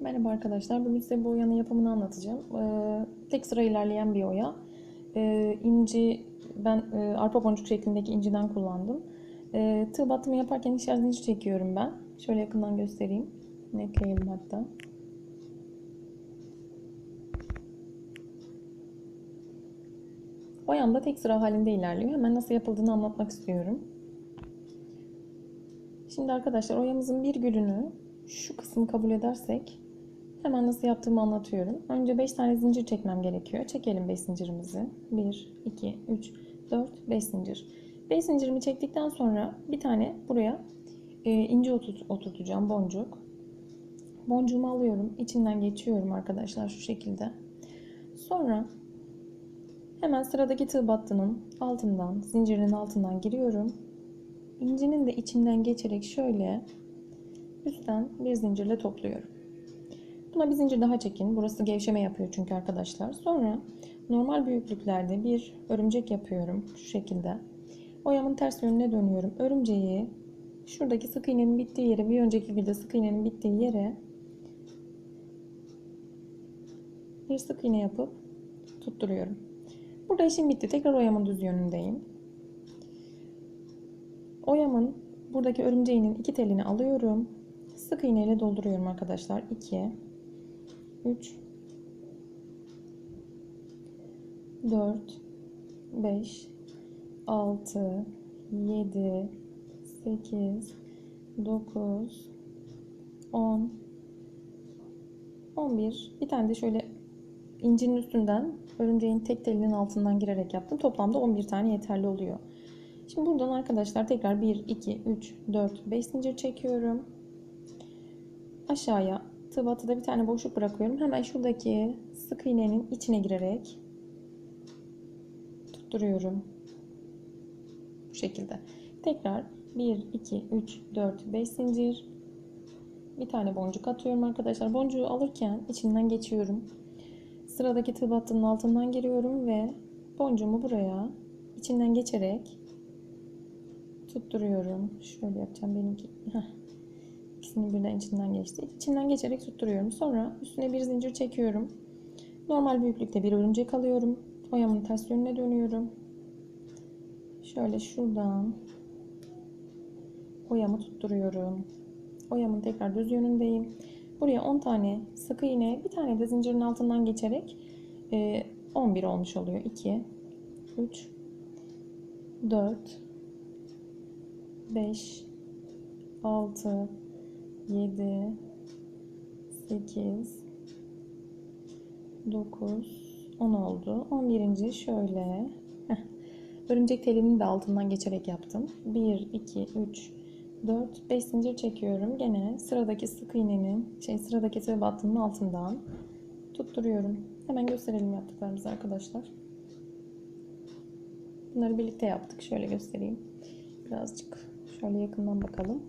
Merhaba arkadaşlar. Bugün size bu oyanın yapımını anlatacağım. Ee, tek sıra ilerleyen bir oya. Ee, inci, ben e, arpa boncuk şeklindeki inciden kullandım. Ee, tığ battımı yaparken ikişer zincir çekiyorum ben. Şöyle yakından göstereyim. Netleyelim hatta. Oyam da tek sıra halinde ilerliyor. Hemen nasıl yapıldığını anlatmak istiyorum. Şimdi arkadaşlar oyamızın bir gülünü şu kısmı kabul edersek hemen nasıl yaptığımı anlatıyorum. Önce 5 tane zincir çekmem gerekiyor. Çekelim 5 zincirimizi. 1, 2, 3, 4, 5 zincir. 5 zincirimi çektikten sonra bir tane buraya e, ince oturt oturtacağım boncuk. Boncuğumu alıyorum. içinden geçiyorum arkadaşlar şu şekilde. Sonra hemen sıradaki tığ battının altından, zincirinin altından giriyorum. İncinin de içinden geçerek şöyle üstten bir zincirle topluyorum. Buna bir zincir daha çekin. Burası gevşeme yapıyor çünkü arkadaşlar. Sonra normal büyüklüklerde bir örümcek yapıyorum şu şekilde. Oyamın ters yönüne dönüyorum. Örümceği şuradaki sık iğnenin bittiği yere, bir önceki videoda sık iğnenin bittiği yere bir sık iğne yapıp tutturuyorum. Burada işim bitti. Tekrar oyamın düz yönündeyim. Oyamın buradaki örümceğinin iki telini alıyorum. Sık iğne ile dolduruyorum arkadaşlar. 2 3 4 5 6 7 8 9 10 11 bir. Tane de şöyle incinin üstünden örümceğin tek telinin altından girerek yaptım. Toplamda 11 tane yeterli oluyor. Şimdi buradan arkadaşlar tekrar 1, 2, 3, 4, 5 zincir çekiyorum. Aşağıya tığ batıda bir tane boşluk bırakıyorum. Hemen şuradaki sık iğnenin içine girerek tutturuyorum. Bu şekilde. Tekrar 1, 2, 3, 4, 5 zincir. Bir tane boncuk atıyorum arkadaşlar. Boncuğu alırken içinden geçiyorum. Sıradaki tığ altından giriyorum ve boncuğumu buraya içinden geçerek tutturuyorum. Şöyle yapacağım benimki. İkisinin birden içinden geçti. İçinden geçerek tutturuyorum. Sonra üstüne bir zincir çekiyorum. Normal büyüklükte bir örümcek alıyorum. Oyamın ters yönüne dönüyorum. Şöyle şuradan oyamı tutturuyorum. Oyamın tekrar düz yönündeyim. Buraya 10 tane sık iğne, bir tane de zincirin altından geçerek 11 olmuş oluyor. 2 3 4 5 6 7 8 9 10 oldu. 11. şöyle örümcek telinin de altından geçerek yaptım. 1 2 3 4 5 zincir çekiyorum. Gene sıradaki sık iğnenin şey sıradaki tığ battının altından tutturuyorum. Hemen gösterelim yaptıklarımızı arkadaşlar. Bunları birlikte yaptık. Şöyle göstereyim. Birazcık şöyle yakından bakalım.